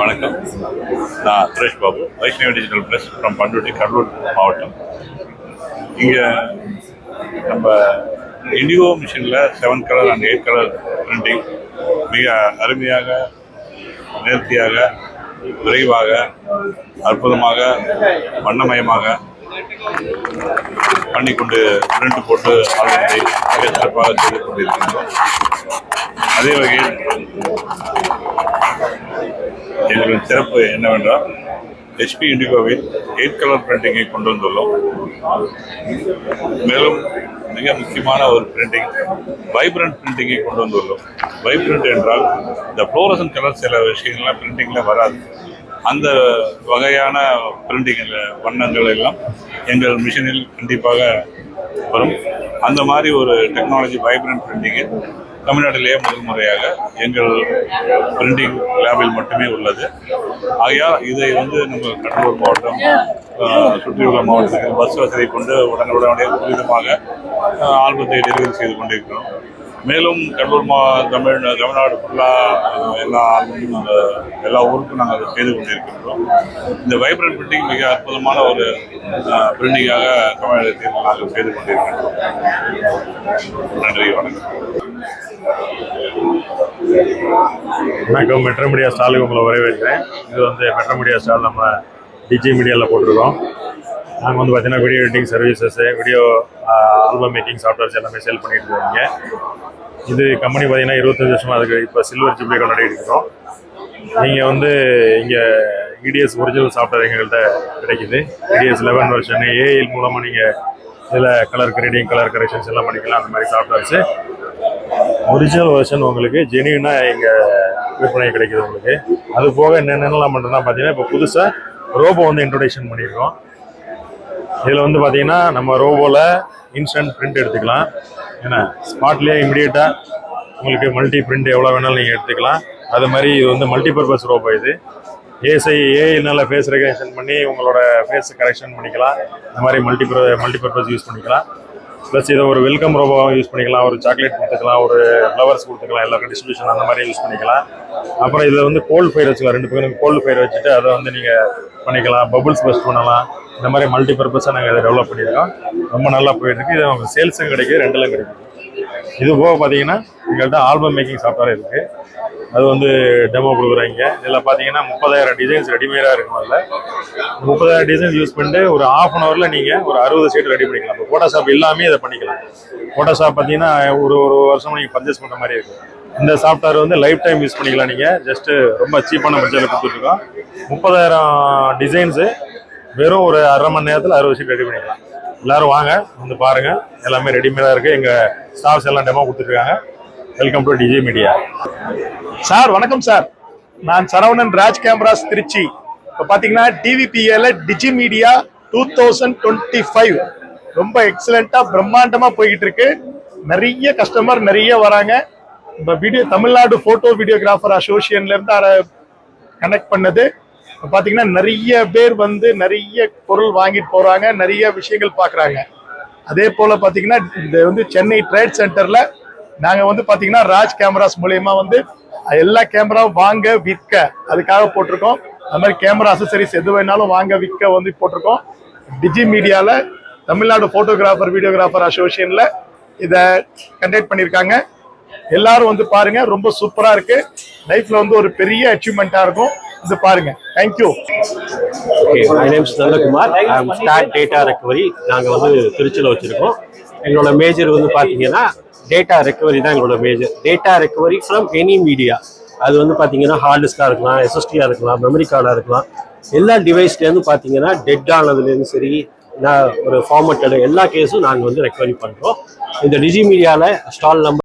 வணக்கம். நான் Suresh Babu Vaishnava digital press from Panruti Cuddalore மாவட்டம். இங்கே நம்ம இண்டிகோ மிஷினில் seven colour and eight colour printing மிக அருமையாக நேர்த்தியாக விரைவாக அற்புதமாக வண்ணமயமாக பண்ணி கொண்டு பிரிண்ட் போட்டு ஆளுநரை மிக சிறப்பாக செய்து கொண்டிருக்கின்றோம். அதே வகையில் இதன் சிறப்பு என்னவென்றால் ஹெச்பி இண்டிகோவில் எயிட் கலர் பிரிண்டிங்கை கொண்டு வந்துள்ளோம். மேலும் மிக முக்கியமான ஒரு பிரிண்டிங் வைப்ரண்ட் பிரிண்டிங்கை கொண்டு வந்துள்ளோம். வைப்ரண்ட் என்றால் இந்த ஃப்ளோரசன் கலர் சில விஷயங்கள்லாம் பிரிண்டிங்கில் வராது. அந்த வகையான பிரிண்டிங்கில் வண்ணங்கள் எல்லாம் எங்கள் மிஷினில் கண்டிப்பாக வரும். அந்த மாதிரி ஒரு டெக்னாலஜி வைப்ரண்ட் பிரிண்டிங்கு தமிழ்நாட்டிலேயே முதல் முறையாக எங்கள் பிரிண்டிங் லேபில் மட்டுமே உள்ளது. ஆகையால் இதை வந்து நம்ம கடலூர் மாவட்டம் சுற்றியுள்ள மாவட்டத்தில் பஸ் வசதி கொண்டு உடனுடனே துரிதமாக ஆல்பத்தை டெலிவரி செய்து கொண்டிருக்கிறோம். மேலும் கடலூர் மா தமிழ் தமிழ்நாடு ஃபுல்லாக எல்லா நாங்கள் எல்லா ஊருக்கும் நாங்கள் அதை செய்து கொண்டிருக்கின்றோம். இந்த வைப்ரண்ட் பிரிண்டிங் மிக அற்புதமான ஒரு பிரிண்டிங்காக தமிழகத்தில் நாங்கள் செய்து கொண்டிருக்கின்றோம். நன்றி வணக்கம் மெட்ரோ மீடியா ஸ்டாலுக்கு உங்களை வரவேற்கிறேன் இது வந்து மெட்ரோ மீடியா ஸ்டால் நம்ம டிஜி மீடியாவில் போட்டிருக்கோம். நாங்கள் வந்து பார்த்தீங்கன்னா video editing services video album making softwares எல்லாமே சேல் பண்ணிட்டு இருக்கீங்க இது கம்பெனி பார்த்தீங்கன்னா இருபத்தஞ்சு வருஷமாக அதுக்கு இப்போ சில்வர் ஜூப்ளி கொண்டாடிட்டு நீங்கள் வந்து இங்கே இடிஎஸ் ஒரிஜினல் சாஃப்ட்வேர் எங்கள்கிட்ட கிடைக்குது. இடிஎஸ் லெவன் வெர்ஷன் ஏஐ மூலமாக நீங்கள் இதில் கலர் கிரேடிங் கலர் கரெக்ஷன்ஸ் எல்லாம் பண்ணிக்கலாம் அந்த மாதிரி சாஃப்ட்வேர்ஸு ஒரிஜினல் வெர்ஷன் உங்களுக்கு ஜெனியூனாக எங்கள் விற்பனை கிடைக்குது உங்களுக்கு. அது போக என்னென்னலாம் பண்ணுறதுனா பார்த்தீங்கன்னா இப்போ புதுசாக ரோபோ வந்து இன்ட்ரொடக்ஷன் பண்ணியிருக்கோம். இதில் வந்து பார்த்தீங்கன்னா நம்ம ரோபோவில் இன்ஸ்டன்ட் பிரிண்ட் எடுத்துக்கலாம். ஏன்னா ஸ்பாட்லேயே இமிடியேட்டாக உங்களுக்கு மல்டி பிரிண்ட் எவ்வளோ வேணாலும் நீங்கள் எடுத்துக்கலாம். அது மாதிரி இது வந்து மல்டி பர்பஸ் ரோபோ இது. ஏஎஸ்ஐ ஏஐனால ஃபேஸ் ரெகனேஷன் பண்ணி உங்களோட ஃபேஸ் கரெக்ஷன் பண்ணிக்கலாம். இந்த மாதிரி மல்டி மல்டி பர்பஸ் யூஸ் பண்ணிக்கலாம். ப்ளஸ் இதை ஒரு வெல்கம் ரோபோ யூஸ் பண்ணிக்கலாம். ஒரு சாக்லேட் கொடுத்துக்கலாம். ஒரு ஃப்ளவர்ஸ் கொடுத்துக்கலாம். எல்லாருக்கும் டிஸ்ட்ரிபியூஷன் அந்த மாதிரி யூஸ் பண்ணிக்கலாம். அப்புறம் இதில் வந்து கோல்டு ஃபயர் வச்சுக்கலாம். ரெண்டு பக்கம் கோல்டு ஃபயர் வச்சுட்டு அதை வந்து நீங்கள் பண்ணிக்கலாம். பபுள்ஸ் பெஸ்ட் பண்ணலாம். இந்த மாதிரி மல்டி பர்பஸாக நாங்கள் இதை டெவலப் பண்ணியிருக்கோம். ரொம்ப நல்லா போயிட்டுருக்கு. இது நமக்கு சேல்ஸும் கிடைக்குது ரெண்டுலாம் கிடைக்குது. இது போக பார்த்தீங்கன்னா எங்கள்கிட்ட ஆல்பம் மேக்கிங் சாஃப்ட்வேர் இருக்குது அது வந்து டெமோ கொடுக்குறாங்க. இதில் பார்த்தீங்கன்னா முப்பதாயிரம் டிசைன்ஸ் ரெடிமேடாக இருக்கும் அதில். முப்பதாயிரம் டிசைன்ஸ் யூஸ் பண்ணிட்டு ஒரு ஆஃப் அன் ஹவரில் நீங்கள் ஒரு அறுபது சீட்டு ரெடி பண்ணிக்கலாம். இப்போ ஃபோட்டோஷாப் எல்லாமே இதை பண்ணிக்கலாம். ஃபோட்டோஷாப் பார்த்தீங்கன்னா ஒரு ஒரு வருஷம் நீங்கள் பர்ச்சேஸ் பண்ணுற மாதிரி இருக்கும் இந்த சாஃப்ட்வேர் வந்து லைஃப் டைம் யூஸ் பண்ணிக்கலாம் நீங்கள் ஜஸ்ட்டு ரொம்ப சீப்பான பட்ஜெட்டில் கொடுத்துட்ருக்கோம். முப்பதாயிரம் டிசைன்ஸு வெறும் ஒரு அரை மணி நேரத்தில் அறுபது சீட் ரெடி பண்ணிக்கலாம். எல்லாரும் வாங்க வந்து பாருங்கள் எல்லாமே ரெடிமேடாக இருக்குது எங்கள் ஸ்டாஃப்ஸ் எல்லாம் டெமோ கொடுத்துருக்காங்க welcome to digi media sir வணக்கம் சார் நான் சரவணன் ராஜ் கேமராஸ் திருச்சி. இப்போ பார்த்தீங்கன்னா டிவிபிஏல digi media two thousand twenty five ரொம்ப எக்ஸலண்ட்டாக பிரம்மாண்டமாக போய்கிட்டு இருக்கு. நிறைய கஸ்டமர் நிறைய வராங்க. இந்த வீடியோ தமிழ்நாடு ஃபோட்டோ வீடியோகிராஃபர் அசோசியேஷன்லேருந்து கனெக்ட் பண்ணது. இப்போ பார்த்தீங்கன்னா நிறைய பேர் வந்து நிறைய பொருள் வாங்கிட்டு போகிறாங்க நிறைய விஷயங்கள் பார்க்குறாங்க அதே போல் பார்த்தீங்கன்னா இந்த வந்து சென்னை ட்ரேட் சென்டரில் நாங்கள் வந்து பார்த்தீங்கன்னா ராஜ் கேமராஸ் மூலயமா வந்து எல்லா கேமராவும் வாங்க விற்க. அதுக்காக போட்டிருக்கோம். அது மாதிரி கேமரா அசசரிஸ் எது வேணாலும் வாங்க விற்க வந்து போட்டிருக்கோம். டிஜி மீடியாவில் தமிழ்நாடு ஃபோட்டோகிராஃபர் வீடியோகிராஃபர் அசோசியேஷனில் இதை கண்டக்ட் பண்ணியிருக்காங்க. எல்லாரும் வந்து பாருங்க ரொம்ப சூப்பரா இருக்கு. லைஃப்ல வந்து ஒரு பெரிய அச்சீவ்மெண்ட்டாக இருக்கும். இது பாருங்க. Thank you okay my names Nandakumar start data recovery நாங்கள் வந்து திருச்சியில் வச்சுருக்கோம். எங்களோட மேஜர் வந்து பார்த்தீங்கன்னா டேட்டா ரெக்கவரி தான் எங்களோட major data recovery from any media அது வந்து பார்த்தீங்கன்னா ஹார்ட் டிஸ்காக இருக்கலாம் எஸ்எஸ்டியாக இருக்கலாம் மெமரி கார்டாக இருக்கலாம். எல்லா டிவைஸ்லேருந்து பார்த்தீங்கன்னா டெட் ஆனதுலேருந்து சரி நான் ஒரு ஃபார்மட்டட் எல்லா கேஸும் நாங்கள் வந்து ரெக்கவரி பண்ணுறோம் இந்த டிஜி மீடியாவில் ஸ்டால் நம்பர்